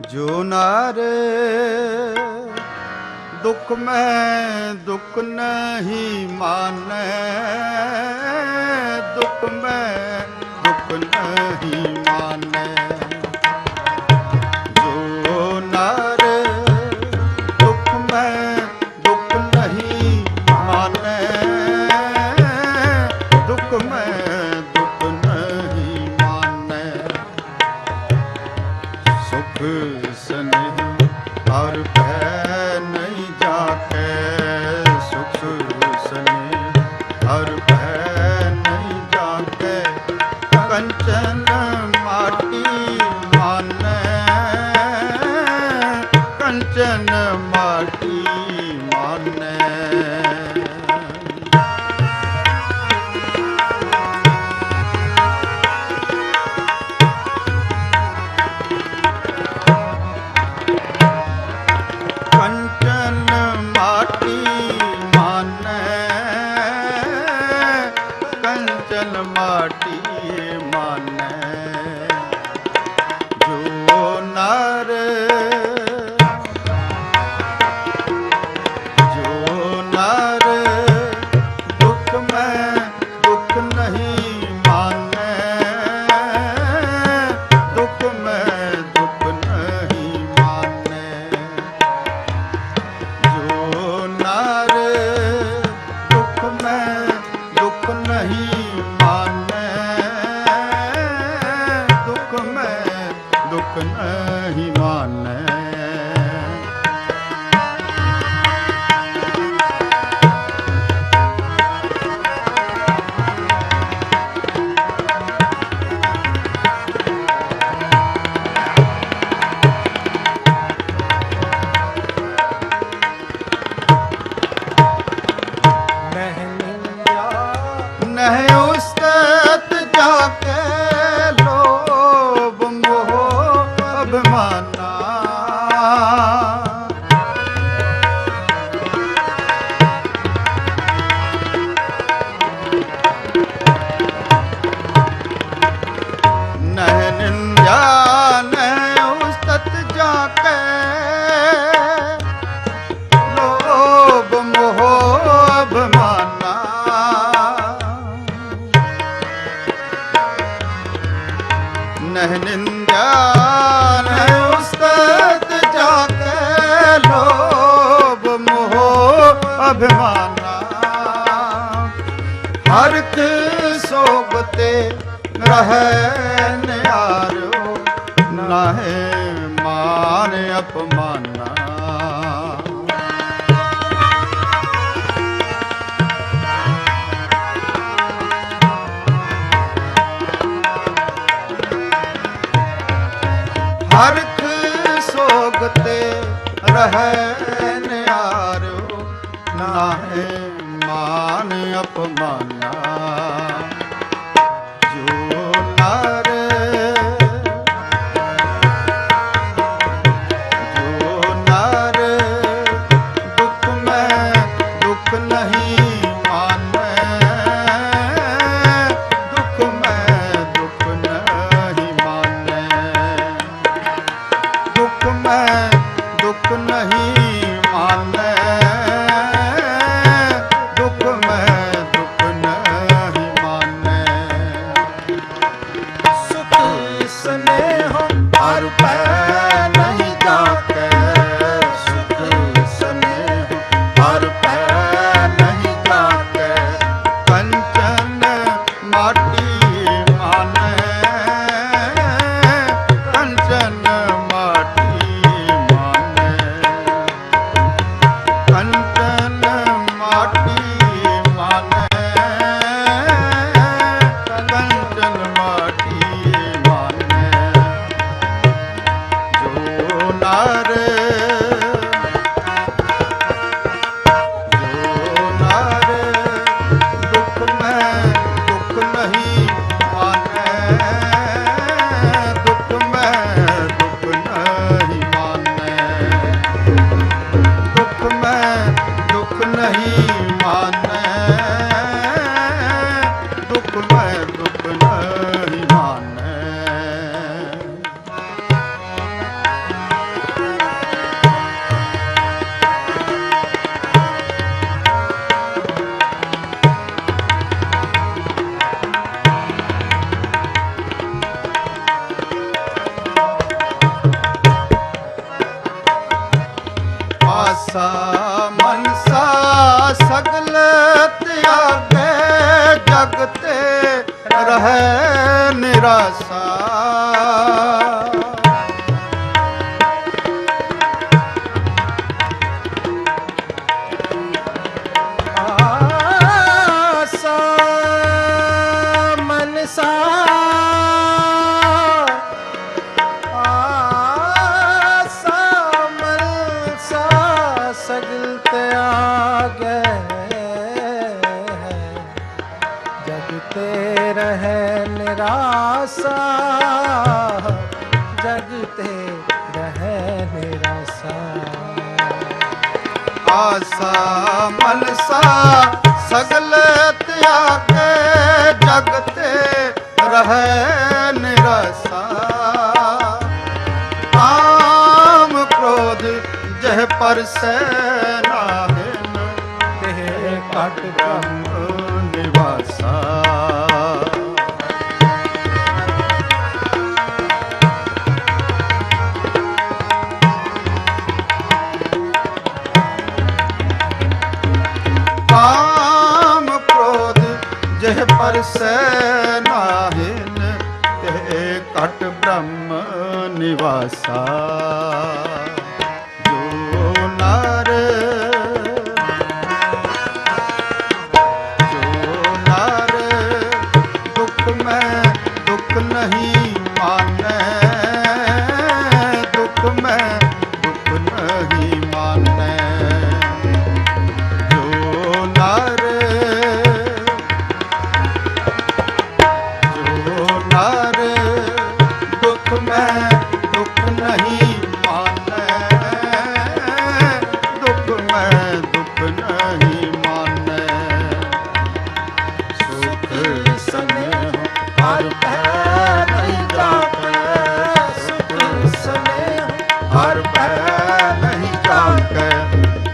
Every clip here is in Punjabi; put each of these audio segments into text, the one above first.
ਜੋ ਨਰ, ਦੁਖ ਮੈਂ ਦੁੱਖ ਨਹੀਂ ਮਾਨੈ। ਦੁੱਖ ਮੈਂ ਦੁੱਖ ਨਹੀਂ ਮਾਨੈ। ਜੋ ਨਰ, ਦੁੱਖ ਮੈਂ ਮਨ ਮਾਟੀ ਮਾਨੈ। ਅਭਿਮਾਨਾ। ਹਰ ਕ ਸੋਬਤੇ ਰਹੈ ਨਿਆਰੋ ਨਾਹੇ ਮਾਨ ਅਪਮਾਨਾ। ਹਰਖ ਸੋਗਤੇ ਰਹੈ ਨਾਹੀ ਮਾਨ ਅਪਮਾਨਾ ਹਰ ਪੈ ਨਹੀਂ Thank you. ਰਹਿ ਨਿਰਾਸਾ। ਆਸਾ ਮਨਸਾ ਸਗਲ ਤਿਆਗੇ ਜਗ ਤੇ ਰਹਿ ਕਾਮ ਕ੍ਰੋਧ ਜਹ ਪਰਸੈ ਨਾਹਿਨ ਤੇ ਘਟ ਬ੍ਰਹਮ ਨਿਵਾਸਾ। ਜਹ ਨਾਹਿਨ ਤੇ ਘਟ ਬ੍ਰਹਮ ਨਿਵਾਸਾ।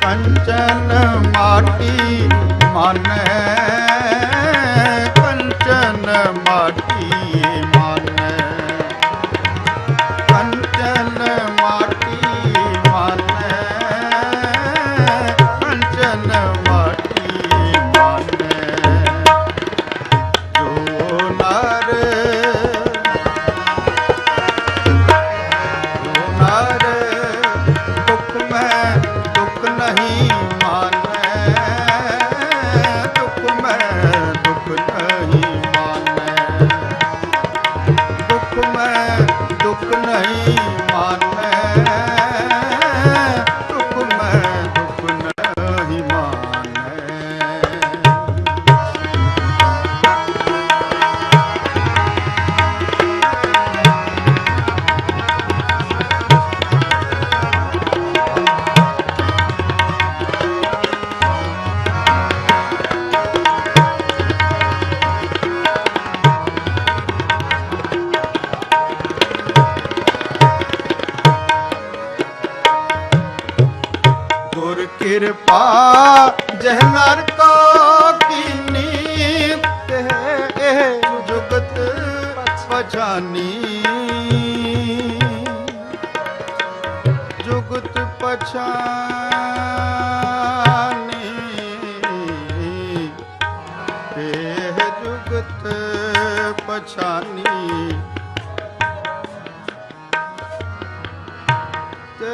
ਕੰਚਨ ਮਾਟੀ ਮਨ ਕੰਚਨ ਮਾਟੀ ਕਿਰਪਾ, ਜਹ ਨਰ ਕੋ ਕੀਨੀ ਤੇ ਇਹ ਜੁਗਤ ਪਛਾਨੀ। ਜੁਗਤ ਪਛਾਨੀ। ਇਹ ਜੁਗਤ ਪਛਾਨੀ। ਤੇ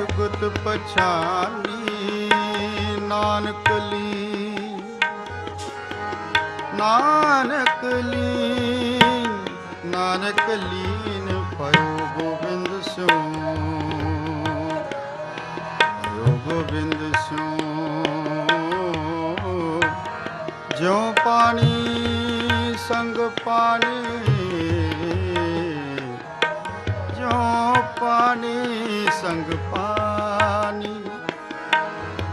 ਜੁਗਤ ਪਛਾਨੀ ਨਾਨਕ ਲੀ ਨਾਨਕ ਲੀਨ ਨਾਨਕ ਲੀਨ ਪਇਓ ਗੋਬਿੰਦ ਸਿਉ ਪਇਓ ਗੋਬਿੰਦ ਸਿਉ ਜਿਉ ਪਾਣੀ, ਸੰਗ ਪਾਣੀ, ਜਿਉ ਪਾਣੀ ਸੰਗ ਪਾਣੀ।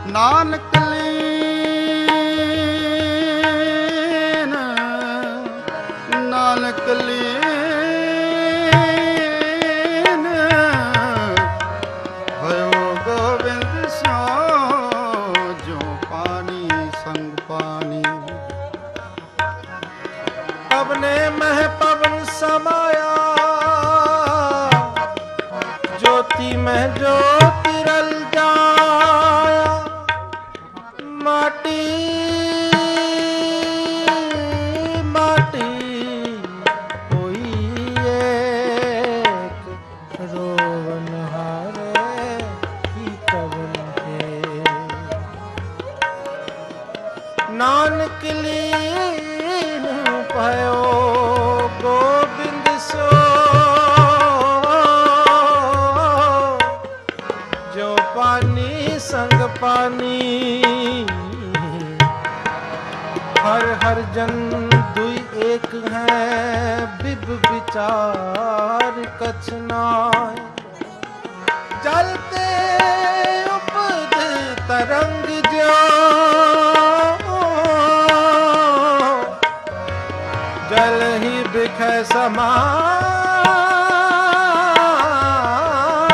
ਨਾਨਕ ਮਾਟੀ ਹੋਈ ਏਕ। ਰੋਵਨ ਹੈ। ਨਾਨਕ ਗੋਬਿੰਦ ਸੋ। ਜੋ ਪਾਨੀ ਸੰਗ ਪਾਨੀ हर हर जन दुई एक है बिब विचार कछ नाय जलते उपद तरंग जो जल ही बिख समा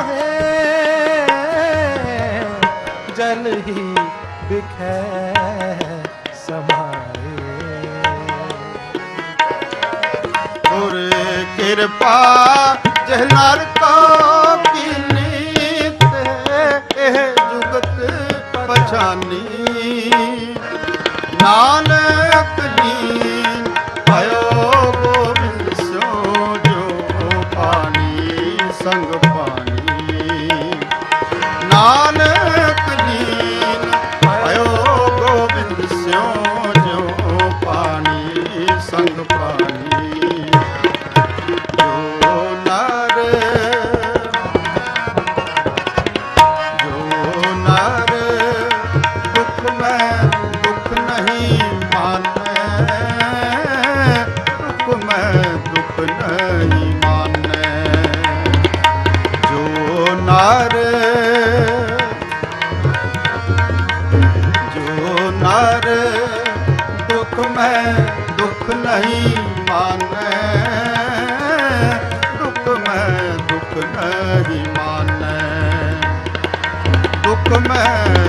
है जल ही बिख ਕਿਰਪਾ ਜਹ ਨਰ ਕੋ ਕੀਨੀਤ ਇਹ ਜੁਗਤ ਪਛਾਨੀ। ਨਾਨਕ ਮੈਂ ਦੁੱਖ ਨਹੀਂ ਮਾਨੈ। ਦੁੱਖ ਮੈਂ ਦੁੱਖ ਨਹੀਂ ਮਾਨੈ। ਦੁੱਖ ਮੈਂ